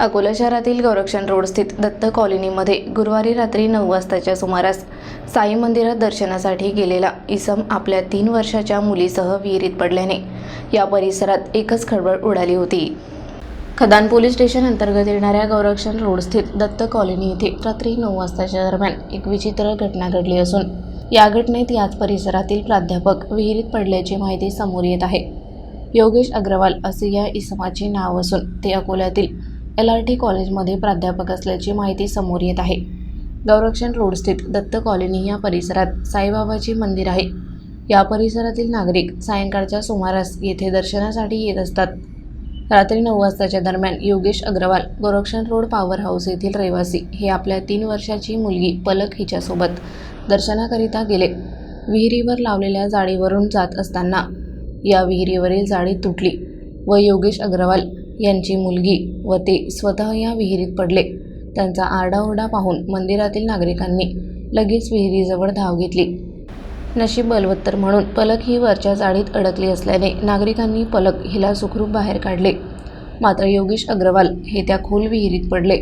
अकोला शहरातील गोरक्षण रोड स्थित दत्त कॉलनीमध्ये गुरुवारी रात्री नऊ वाजताच्या सुमारास साई मंदिरात दर्शनासाठी गेलेला इसम आपल्या तीन वर्षाच्या मुलीसह विहिरीत पडल्याने या परिसरात एकच खळबळ उडाली होती. खदान पोलीस स्टेशन अंतर्गत येणाऱ्या गौरक्षण रोड स्थित दत्त कॉलनी येथे रात्री नऊ वाजताच्या दरम्यान एक विचित्र घटना घडली असून या घटनेत याच परिसरातील प्राध्यापक विहिरीत पडल्याची माहिती समोर येत आहे. योगेश अग्रवाल असे या इसमाचे नाव असून ते अकोल्यातील एल आर टी कॉलेजमध्ये प्राध्यापक असल्याची माहिती समोर येत आहे. गौरक्षण रोड स्थित दत्त कॉलनी या परिसरात साईबाबाचे मंदिर आहे. या परिसरातील नागरिक सायंकाळच्या सुमारास येथे दर्शनासाठी येत असतात. रात्री नऊ वाजताच्या दरम्यान Yogesh Agrawal Gorakshan road power house येथील रहिवासी हे आपल्या तीन वर्षाची मुलगी पलक हिच्यासोबत दर्शनाकरिता गेले. विहिरीवर लावलेल्या जाळीवरून जात असताना या विहिरीवरील जाळी तुटली व योगेश अग्रवाल यांची मुलगी व ते स्वतः या विहिरीत पडले. त्यांचा आरडाओरडा पाहून मंदिरातील नागरिकांनी लगेच विहिरीजवळ धाव घेतली. नशीब बलवत्तर म्हणून पलक ही वरच्या जाळीत अडकली असल्याने नागरिकांनी पलक हिला सुखरूप बाहेर काढले. मात्र योगेश अग्रवाल हे त्या खोल विहिरीत पडले.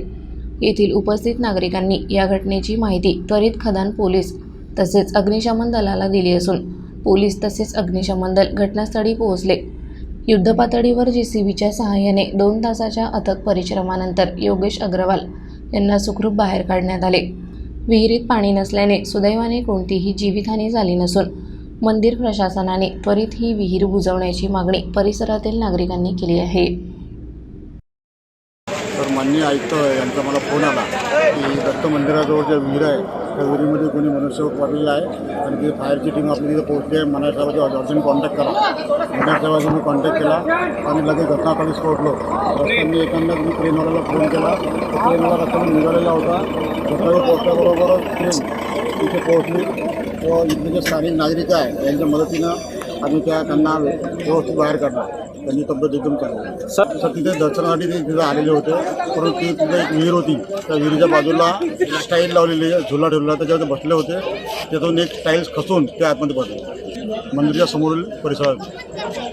येथील उपस्थित नागरिकांनी या घटनेची माहिती त्वरित खदान पोलीस तसेच अग्निशमन दलाला दिली असून पोलीस तसेच अग्निशमन दल घटनास्थळी पोहोचले. युद्धपातळीवर जे सी बीच्या सहाय्याने दोन तासाच्या अथक परिश्रमानंतर योगेश अग्रवाल यांना सुखरूप बाहेर काढण्यात आले. विहिरीत पाणी नसल्याने सुदैवाने कोणतीही जीवितहानी झाली नसून मंदिर प्रशासनाने त्वरित ही विहीर बुजवण्याची मागणी परिसरातील नागरिकांनी केली आहे. माननीय आयुक्त यांचा मला फोन आला की दत्त मंदिराजवळ जे विहीर आहे त्या विहिरीमध्ये कोणी मनुष्य पडलेला आहे आणि तिथे फायरची टीम आपली तिथे पोहोचली आहे. मनार साहेबांची अर्जंट कॉन्टॅक्ट करा. मनार मी कॉन्टॅक्ट केला आणि लगेच घटनास्थळीच पोहोचलो रस्त्याने एखाद्या मी ट्रेनवाल्याला फोन केला. तो ट्रेनवाला रस्त्याने निघालेला होता. रस्त्यावर पोहोचल्याबरोबर ट्रेन तिथे पोहोचली. व इथले जे स्थानिक नागरिक आहे यांच्या मदतीनं आम्ही त्या त्यांना व्यवस्थित बाहेर काढला. त्यांनी तब्येत एकदम चांगली सर सर तिथे दर्शनासाठी ते तिथं आलेले होते परंतु ती तिथं एक विहीर होती. त्या विहिरीच्या बाजूला एक स्टाईल लावलेली झुला ठेवलेला त्याच्यावर बसले होते. त्यातून एक स्टाईल्स खचून ते आतमध्ये पडले. मंदिराच्या समोरील परिसरात.